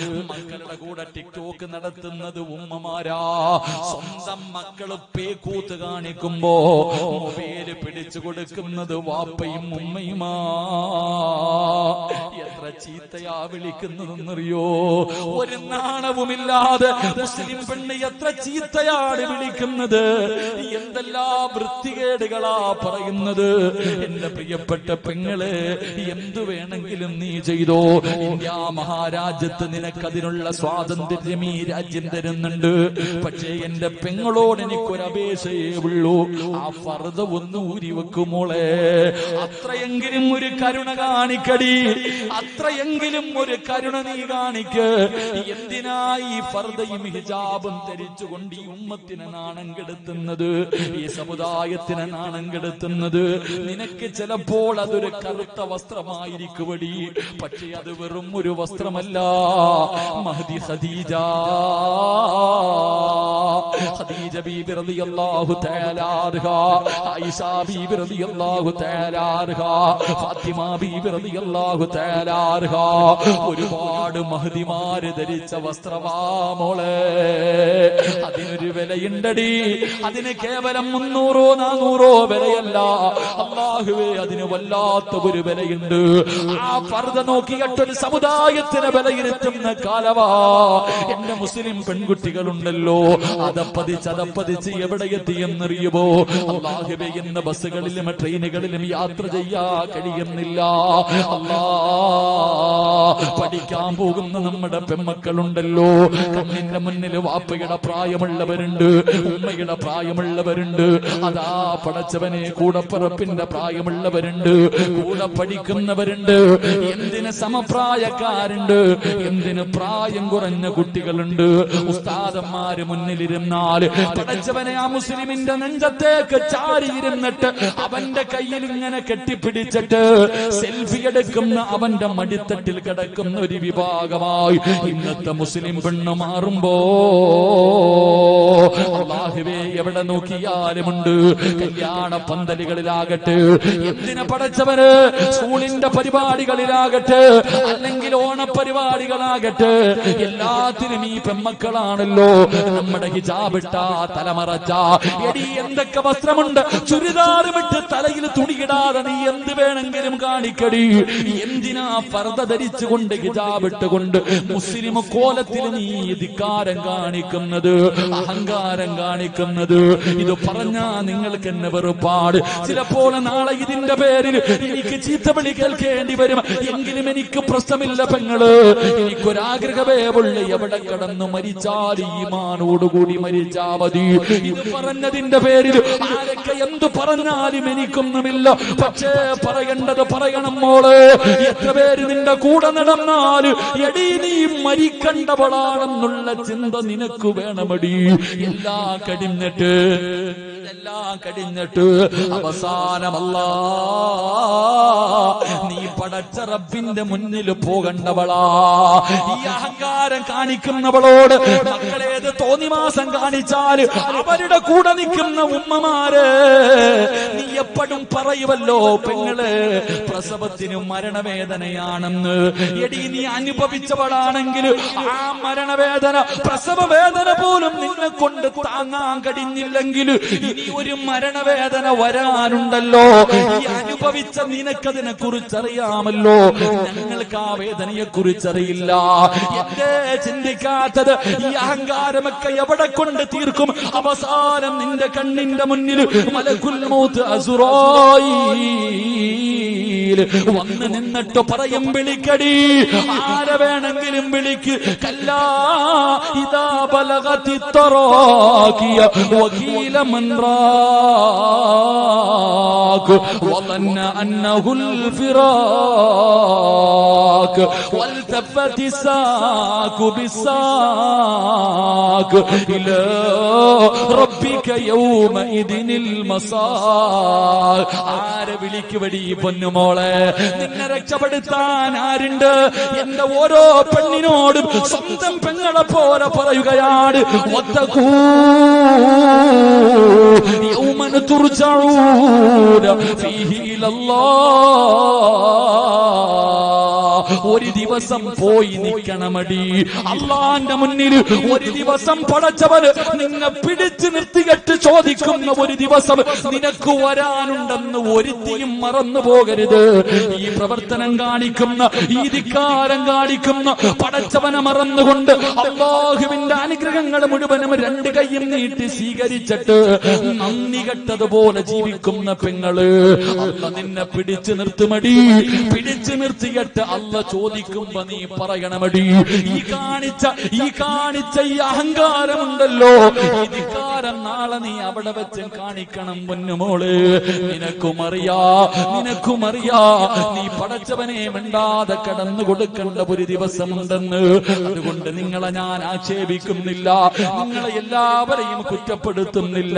മക്കളുടെ കൂടെ ടിക്ടോക്ക് നടത്തുന്നത് ഉമ്മമാരാ. സ്വന്തം മക്കൾ പേക്കൂത്ത് കാണിക്കുമ്പോ മൊബൈൽ പിടിച്ചു കൊടുക്കുന്നത് വാപ്പയും ഉമ്മയുമാ. എത്ര ചീത്തയാ വിളിക്കുന്നതെന്നറിയോ? ഒരു നാണവുമില്ലാതെ മുസ്ലിം പെണ്ണ് എത്ര ചീത്തയാണ് വിളിക്കുന്നത്? എന്തെല്ലാ വൃത്തികേടുകളാ പറയുന്നത്? എന്റെ പ്രിയപ്പെട്ട പെങ്ങൾ എന്തു വേണമെങ്കിലും നീ ചെയ്തോ? ഇന്ത്യ മഹാരാജ്യത്ത് നിനക്കതിനുള്ള സ്വാതന്ത്ര്യം ഈ രാജ്യം തരുന്നുണ്ട്. പക്ഷേ എന്റെ പെങ്ങളോട് എനിക്കൊരു അപേക്ഷയേ ഉള്ളൂ. ആ ഫർദ ഒന്ന് ഊരി വെക്കുമോളെ അത്രയെങ്കിലും ഒരു കരുണ കാണിക്കടി. അത്രയെങ്കിലും ഒരു കരുണ നീ കാണിക്ക്. എന്തിനായി ഫർദയും ഹിജാബും ധരിച്ചുകൊണ്ട് ഈ ഉമ്മത്തിനെ നാണം കെടുത്തുന്നത്? ഈ സമുദായത്തിനെ നാണം കെടുത്തുന്നത്? നിനക്ക് ചിലപ്പോൾ അതൊരു കറുത്ത വസ്ത്രമായിരിക്കുവടി. പക്ഷെ അത് വെറും ഒരു വസ്ത്രമല്ല. മഹദി ഖദീജ ഖദീജ റളിയല്ലാഹു റളിയല്ലാഹു റളിയല്ലാഹു ഒരുപാട് മഹദിമാര് ധരിച്ച വസ്ത്രമാ മോളെ. അതിനൊരു വിലയുണ്ടടി. അതിന് കേവലം മുന്നൂറോ നാനൂറോ വിലയല്ല. അള്ളാഹുവേ അതിന് വല്ലാത്ത ഒരു വിലയുണ്ട്. ആ പർദ്ദ നോക്കിയിട്ടൊരു സമുദായത്തിന് വിലയിരുത്തുന്ന കാലവാ. എന്റെ മുസ്ലിം പെൺകുട്ടികളുണ്ടല്ലോ അതപ്പതിച്ച് അതപ്പതിച്ച് എവിടെ എത്തിയെന്നറിയുമോ എന്നറിയുമോ? എന്ന ബസ്സുകളിലും ട്രെയിനുകളിലും യാത്ര ചെയ്യാ കഴിയുന്നില്ല. പഠിക്കാൻ പോകുന്ന നമ്മുടെ പെമ്മക്കളുണ്ടല്ലോ കണ്ണിന്റെ മുന്നിൽ വാപ്പയുടെ പ്രായമുള്ളവരുണ്ട് ഉമ്മയുടെ പ്രായമുള്ളവരുണ്ട്. അതാ പടച്ചവനെ കൂടപ്പറപ്പിന്റെ പ്രായമുള്ളവരുണ്ട് കൂടെ പഠിക്കുന്നവരുണ്ട്. എന്തിന് സമപ്രായക്കാരുണ്ട്? എന്തിന് പ്രായം കുറഞ്ഞ കുട്ടികളുണ്ട്? ഉസ്താദന്മാര് മുന്നിലിരുന്നാൽ പടച്ചവനെ ആ മുസ്ലിമിന്റെ നെഞ്ചത്തേക്ക് ചാരിയിരുന്നിട്ട് അവന്റെ കയ്യിൽ ഇങ്ങനെ കെട്ടിപ്പിടിച്ചിട്ട് സെൽഫി എടുക്കുന്ന അവന്റെ മടിത്തട്ടിൽ കിടക്കുന്ന ഒരു വിഭാഗമായി ഇന്നത്തെ മുസ്ലിം പെണ്ണ് മാറുമ്പോ അള്ളാഹുവേ എവിടെ നോക്കിയാലുമുണ്ട് കല്യാണ പന്തലുകളിലാകട്ടെ എന്തിനെ പടച്ചവന് സ്കൂളിന്റെ പരിപാടികളിലാകട്ടെ അല്ലെങ്കിൽ ഓണപരിപാടികളാകട്ടെ എല്ലാത്തിനും ഈ പെമ്മക്കളാണല്ലോ. നമ്മുടെ ഹിജാബിട്ട തലമറച്ച. എടി എന്തൊക്കെ വസ്ത്രമുണ്ട്? ചുരിദാർ വിട്ട് തലയിൽ തുണിയിടാതെ നീ എന്ത് വേണമെങ്കിലും കാണിക്കടി. എന്തിനാ പർദ്ദ ധരിച്ചുകൊണ്ട് ഹിജാബ് ഇട്ടുകൊണ്ട് മുസ്ലിം കോലത്തിൽ നീ ധിക്കാരം കാണിക്കുന്നത് അഹങ്കാരം കാണിക്കുന്നത്? ഇത് പറഞ്ഞാ നിങ്ങൾക്ക് എന്നെ വെറുപ്പാട്. ചിലപ്പോൾ നാളെ ഇതിന്റെ പേരിൽ എനിക്ക് ചീത്തവിളി കേൾക്കേണ്ടി വരും. എങ്കിലും എനിക്ക് പ്രശ്നമില്ല പെങ്ങൾ. എനിക്കൊരാഗ്രഹമേ ഉള്ളു എവിടെ കടന്നു മരിച്ചാൽ ഈമാനോടുകൂടി മരിച്ചാ മതി. പറഞ്ഞതിന്റെ പേരിൽ ആരൊക്കെ എന്തു പറഞ്ഞാലും എനിക്കൊന്നുമില്ല. പക്ഷേ പറയേണ്ടത് പറയണം മോൾ. എത്ര പേര് നിന്റെ കൂടെ നടന്നാൽ എടി നീ മരിക്കണ്ടവളാണെന്നുള്ള ചിന്ത നിനക്ക് വേണമടി. എല്ലാ കടിഞ്ഞിട്ട് എല്ലാം കടിഞ്ഞിട്ട് അവസാനമല്ല നീ പടച്ച റബ്ബിന്റെ മുന്നിൽ പോകണ്ടവളാ. ഈ അഹങ്കാരം കാണിക്കുന്നവളോട് മക്കളേത് തോന്നിമാസം കാണിച്ചാൽ അവരുടെ കൂടെ നിൽക്കുന്ന ഉമ്മമാര് നീ എപ്പോഴും പറയുവല്ലോ പെങ്ങൾ പ്രസവത്തിന് മരണവേദനയാണെന്ന്. എടി നീ അനുഭവിച്ചവളാണെങ്കിൽ ആ മരണവേദന പ്രസവ വേദന പോലും നിന്നെ കൊണ്ട് താങ്ങാൻ കഴിഞ്ഞില്ലെങ്കിൽ ഇനി ഒരു മരണവേദന വരാനുണ്ടല്ലോ. അനുഭവിച്ച നിനക്കതിനെ കുറിച്ചറിയാമല്ലോ ഞങ്ങൾക്ക് ആ വേദനയെ കുറിച്ചറിയില്ല എന്തേ ചിന്തിക്കാത്തത്? ഈ അഹങ്കാരമൊക്കെ എവിടെ കൊണ്ട് തീർക്കും? അവസാനം നിന്റെ കണ്ണിന്റെ മുന്നിൽ മലക്കുൽ മൗത്ത് അസുറായി. വേദിയിൽ വന്ന് നിന്നിട്ട് പറയും വിളിക്കടി ആരെ വേണമെങ്കിലും വിളിക്ക്. കല്ലാ ഇതാ ബലഗതി തറാക്കിയ വകീല മൻറാഖ് വതന്ന അന്നഹുൽ ഫിറാഖ് والتفت الساق بالساق إلى ربك يومئذ المساق ആരെ വിളിക്കുവടി പൊന്നുമോളെ നിന്നെ രക്ഷപ്പെടുത്താൻ ആരുണ്ട് എന്റെ ഓരോ പെണ്ണിനോടും സ്വന്തം പെങ്ങളെ പോലെ പറയുകയാണ് ഒത്തക്കൂ യൗമൻ തുർജഊന ഫീഹി ഇലല്ലാഹ് ഒരു ദിവസം പോയി നിൽക്കണമടി. അള്ളാന്റെ മുന്നിൽ ഒരു ദിവസം പടച്ചവന് നിന്നെ പിടിച്ചു നിർത്തികെട്ട് ചോദിക്കുന്ന ഒരു ദിവസം നിനക്ക് വരാനുണ്ടെന്ന് ഒരുത്തിയും മറന്നു പോകരുത്. ഈ പ്രവർത്തനം കാണിക്കുന്ന ഈ ധിക്കാരം കാണിക്കുന്ന പടച്ചവനെ മറന്നുകൊണ്ട് അള്ളാഹുവിന്റെ അനുഗ്രഹങ്ങൾ മുഴുവനും രണ്ട് കൈയും നീട്ടി സ്വീകരിച്ചിട്ട് നന്ദി കെട്ടതുപോലെ ജീവിക്കുന്ന പെങ്ങൾ. അല്ല നിന്നെ പിടിച്ചു നിർത്തുമടി. പിടിച്ചു നിർത്തിയിട്ട് അല്ല ചോദിക്കുമ്പോ നീ പറയണമടി ഈ കാണിച്ച ഈ കാണിച്ച ഈ അഹങ്കാരമുണ്ടല്ലോ. ഈ ധിക്കാരം നാളെ നീ അവിടെ വെച്ച് കാണിക്കണം പൊന്നുമോൾ. നിനക്കും അറിയാ നിനക്കും അറിയാ നീ പടച്ചവനെ മിണ്ടാതെ കടന്നു കൊടുക്കേണ്ട ഒരു ദിവസമുണ്ടെന്ന്. അതുകൊണ്ട് നിങ്ങളെ ഞാൻ ആക്ഷേപിക്കുന്നില്ല. നിങ്ങളെ എല്ലാവരെയും കുറ്റപ്പെടുത്തുന്നില്ല.